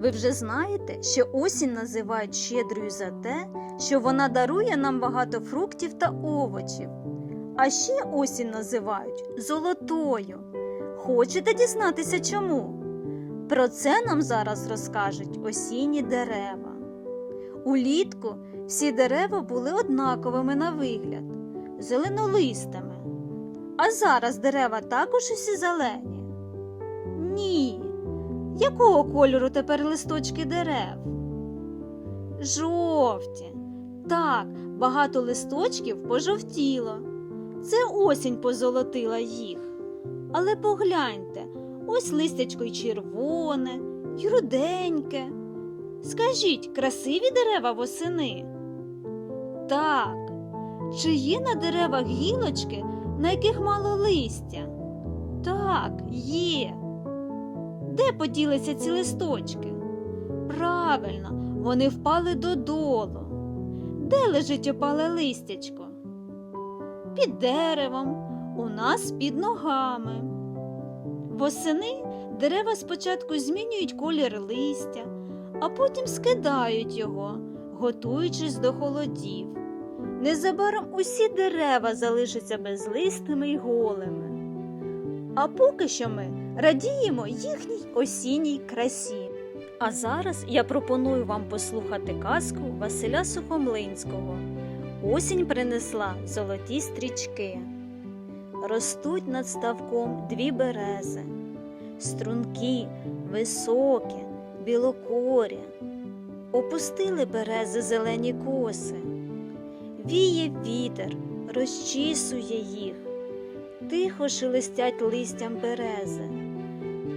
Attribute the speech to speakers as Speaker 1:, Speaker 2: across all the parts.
Speaker 1: Ви вже знаєте, що осінь називають щедрою за те, що вона дарує нам багато фруктів та овочів. А ще осінь називають золотою. Хочете дізнатися чому? Про це нам зараз розкажуть осінні дерева. Улітку всі дерева були однаковими на вигляд, зеленолистими. А зараз дерева також усі зелені. Ні. Якого кольору тепер листочки дерев? Жовті. Так, багато листочків пожовтіло. Це осінь позолотила їх. Але погляньте, ось листячко й червоне, й руденьке. Скажіть, красиві дерева восени? Так. Чи є на деревах гілочки, на яких мало листя? Так, є. Де поділися ці листочки? Правильно, вони впали додолу. Де лежить опале листячко? Під деревом, у нас під ногами. Восени дерева спочатку змінюють колір листя, а потім скидають його, готуючись до холодів. Незабаром усі дерева залишаться безлистими й голими. А поки що ми радіємо їхній осінній красі. А зараз я пропоную вам послухати казку Василя Сухомлинського. Осінь принесла золоті стрічки. Ростуть над ставком дві берези, стрункі, високі, білокорі. Опустили берези зелені коси. Віє вітер, розчісує їх, тихо шелестять листям берези,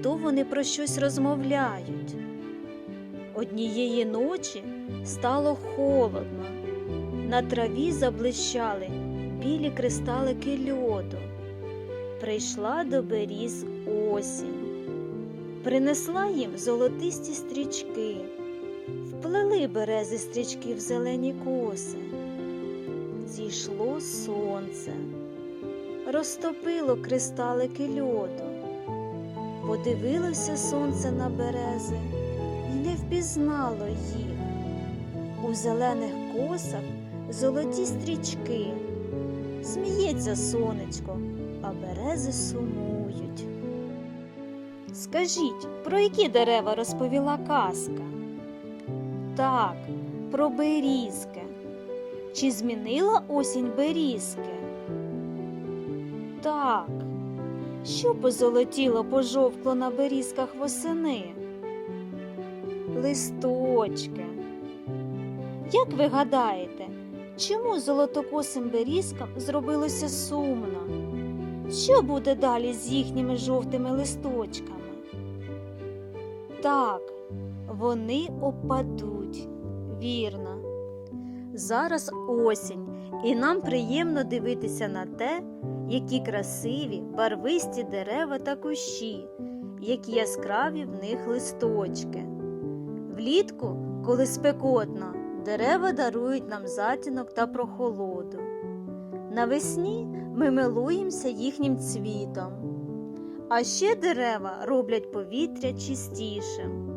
Speaker 1: то вони про щось розмовляють. Однієї ночі стало холодно, на траві заблищали білі кристалики льоду. Прийшла до беріз осінь, принесла їм золотисті стрічки, вплели берези стрічки в зелені коси. Зійшло сонце, розтопило кристалики льоду, подивилося сонце на берези і не впізнало їх. У зелених косах золоті стрічки. Сміється сонечко, а берези сумують. Скажіть, про які дерева розповіла казка? Так, про берізки. Чи змінила осінь берізки? Так. Що позолотіло пожовкло на берізках восени? Листочки. Як ви гадаєте, чому золотокосим берізкам зробилося сумно? Що буде далі з їхніми жовтими листочками? Так, вони опадуть, вірно. Зараз осінь, і нам приємно дивитися на те, які красиві, барвисті дерева та кущі, які яскраві в них листочки. Влітку, коли спекотно, дерева дарують нам затінок та прохолоду. Навесні ми милуємося їхнім цвітом. А ще дерева роблять повітря чистішим.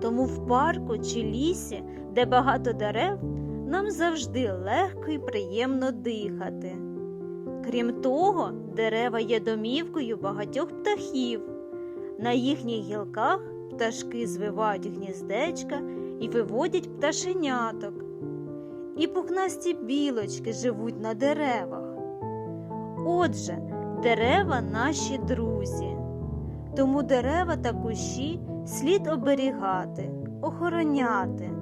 Speaker 1: Тому в парку чи лісі, де багато дерев, нам завжди легко і приємно дихати. Крім того, дерева є домівкою багатьох птахів. На їхніх гілках пташки звивають гніздечка і виводять пташеняток. І пухнасті білочки живуть на деревах. Отже, дерева наші друзі. Тому дерева та кущі слід оберігати, охороняти.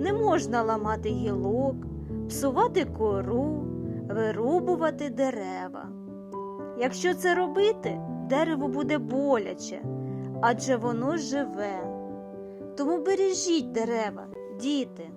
Speaker 1: Не можна ламати гілок, псувати кору, вирубувати дерева. Якщо це робити, дереву буде боляче, адже воно живе. Тому бережіть дерева, діти.